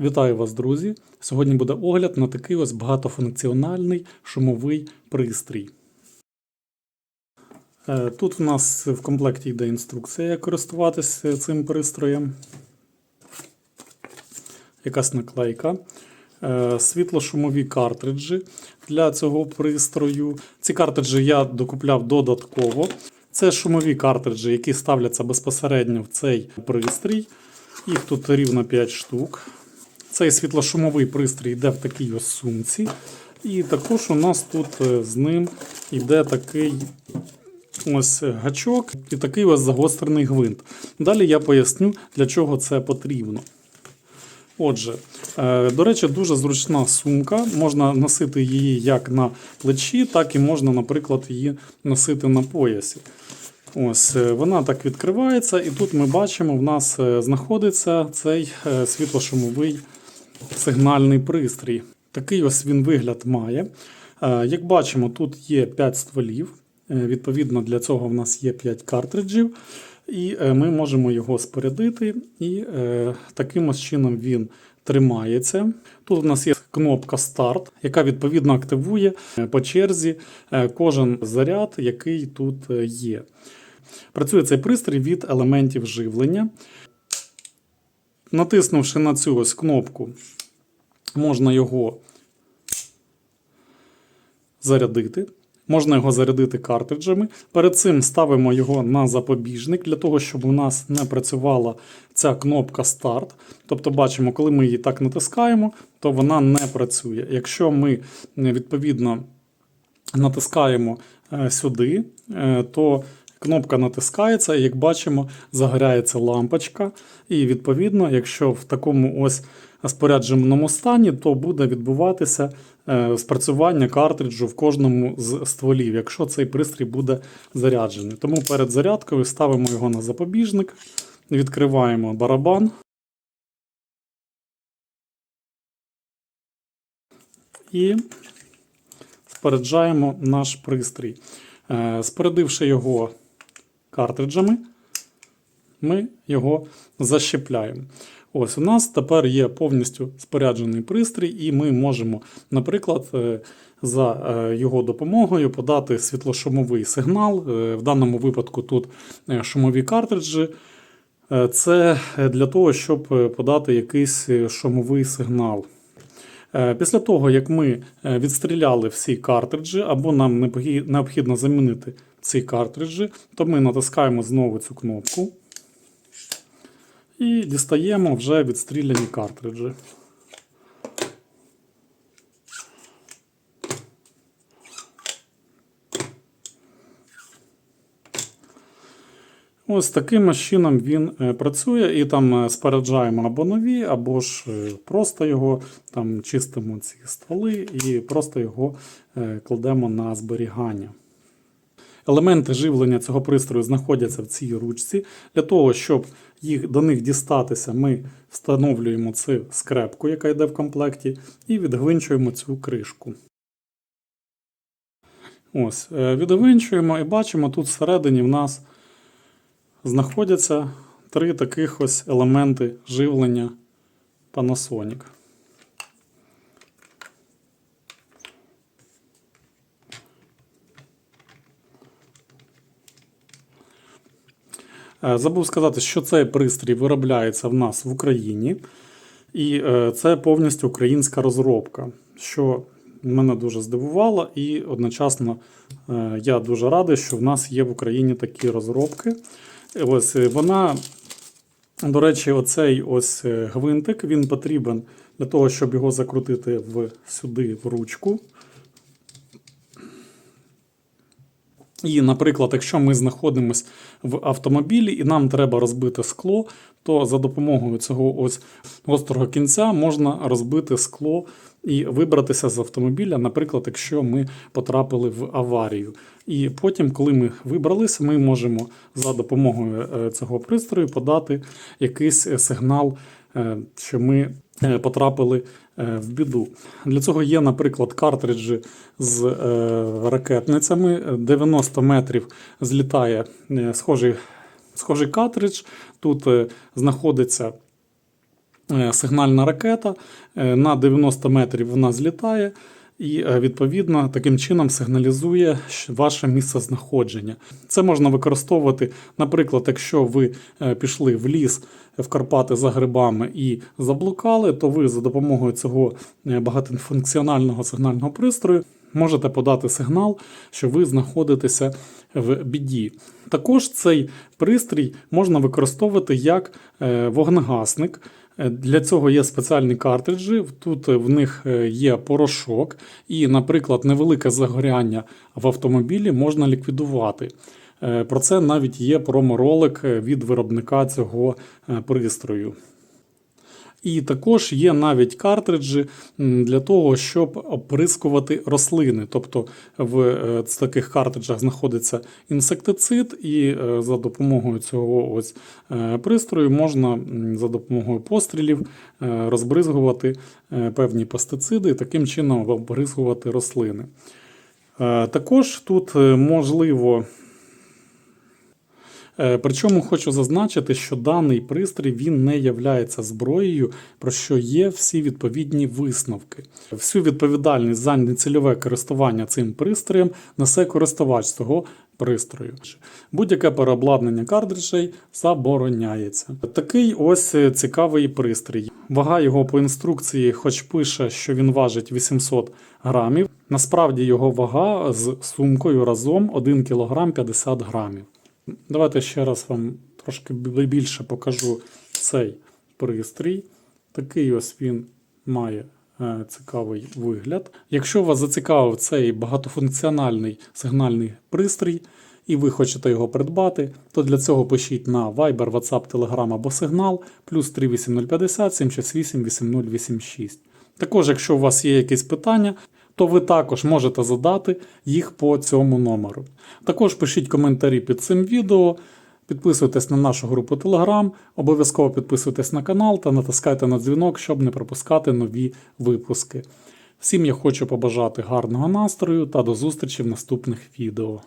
Вітаю вас, друзі! Сьогодні буде огляд на такий ось багатофункціональний шумовий пристрій. Е, Тут у нас в комплекті йде інструкція, як користуватися цим пристроєм. Якась наклейка. Е, Світлошумові картриджі для цього пристрою. Ці картриджі я докупляв додатково. Це шумові картриджі, які ставляться безпосередньо в цей пристрій. Їх тут рівно 5 штук. Цей світлошумовий пристрій йде в такій ось сумці. І також у нас тут е, з ним йде такий ось гачок і такий ось загострений гвинт. Далі я поясню, для чого це потрібно. Отже, е, до речі, дуже зручна сумка. Можна носити її як на плечі, так і можна, наприклад, її носити на поясі. Ось е, вона так відкривається, і тут ми бачимо, в нас знаходиться цей світлошумовий сигнальний пристрій. Такий ось він вигляд має. Е, Як бачимо, тут є 5 стволів. Е, Відповідно, для цього в нас є 5 картриджів, і е, ми можемо його спорядити, і таким ось чином він тримається. Тут у нас є кнопка старт, яка відповідно активує по черзі кожен заряд, який тут є. Працює цей пристрій від елементів живлення. Натиснувши на цю ось кнопку, можна його зарядити. Можна його зарядити картриджами. Перед цим ставимо його на запобіжник для того, щоб у нас не працювала ця кнопка старт. Тобто, бачимо, коли ми її так натискаємо, то вона не працює. Якщо ми е, відповідно натискаємо е, сюди, е, то кнопка натискається, і як бачимо, загоряється лампочка. І відповідно, якщо в такому ось спорядженому стані, то буде відбуватися е, спрацювання картриджу в кожному з стволів, якщо цей пристрій буде заряджений. Тому перед зарядкою ставимо його на запобіжник, відкриваємо барабан. І споряджаємо наш пристрій. Е, Спорядивши його картриджами, ми його защепляємо. Ось у нас тепер є повністю споряджений пристрій, і ми можемо, наприклад, е, за е, його допомогою подати світлошумовий сигнал. Е, В даному випадку тут шумові картриджі. Це для того, щоб подати якийсь шумовий сигнал. Після того, як ми відстріляли всі картриджі, або нам необхідно замінити ці картриджі, то ми натискаємо знову цю кнопку і дістаємо вже відстріляні картриджі. Ось таким чином він е, працює, і там е, споряджаємо або нові, або ж е, просто його там чистимо ці стволи і просто його кладемо на зберігання. Елементи живлення цього пристрою знаходяться в цій ручці. Для того, щоб їх, до них дістатися, ми встановлюємо цю скрепку, яка йде в комплекті, і відгвинчуємо цю кришку. Ось, е, відгвинчуємо і бачимо, тут всередині в нас знаходяться три таких ось елементи живлення Panasonic. Забув сказати, що цей пристрій виробляється в нас в Україні, і е, це повністю українська розробка, що мене дуже здивувало, і одночасно е, я дуже радий, що в нас є в Україні такі розробки. Ось е, вона, до речі, оцей ось е, гвинтик він потрібен для того, щоб його закрутити в, сюди в ручку. І, наприклад, якщо ми знаходимося в автомобілі і нам треба розбити скло, то за допомогою цього ось гострого кінця можна розбити скло і вибратися з автомобіля, наприклад, якщо ми потрапили в аварію. І потім, коли ми вибралися, ми можемо за допомогою е, цього пристрою подати якийсь е, сигнал, е, що ми потрапили е, в біду. Для цього є, наприклад, картриджі з е, ракетницями. 90 метрів злітає е, схожий, схожий картридж. Тут е, знаходиться е, сигнальна ракета. Е, На 90 метрів вона злітає. І е, відповідно таким чином сигналізує ваше місце знаходження. Це можна використовувати, наприклад, якщо ви е, пішли в ліс в Карпати за грибами і заблукали, то ви за допомогою цього е, багатофункціонального сигнального пристрою можете подати сигнал, що ви знаходитеся в біді. Також цей пристрій можна використовувати як вогнегасник. Е, Для цього є спеціальні картриджі. Тут в них е, є порошок, і, наприклад, невелике загоряння в автомобілі можна ліквідувати. Е, Про це навіть є проморолик е, від виробника цього е, пристрою. І також є навіть картриджі для того, щоб оприскувати рослини. Тобто в е, таких картриджах знаходиться інсектицид, і е, за допомогою цього ось е, пристрою можна за допомогою пострілів розбризгувати певні пестициди і таким чином обризгувати рослини. Також тут можливо Причому хочу зазначити, що даний пристрій він не являється зброєю, про що є всі відповідні висновки. Всю відповідальність за нецільове користування цим пристроєм несе користувач цього пристрою. Будь-яке переобладнання картриджей забороняється. Такий ось е, цікавий пристрій. Вага його по інструкції, хоч пише, що він важить 800 грамів. Насправді його вага з сумкою разом 1 кг 50 грамів. Давайте ще раз вам трошки більше покажу цей пристрій. Такий ось він має е, цікавий вигляд. Якщо вас зацікавив цей багатофункціональний сигнальний пристрій, і ви хочете його придбати, то для цього пишіть на Viber, WhatsApp, Telegram або Signal плюс 38050 768 8086. Також, якщо у вас є якісь питання, то ви також можете задати їх по цьому номеру. Також пишіть коментарі під цим відео, підписуйтесь на нашу групу Telegram, обов'язково підписуйтесь на канал та натискайте на дзвінок, щоб не пропускати нові випуски. Всім я хочу побажати гарного настрою та до зустрічі в наступних відео.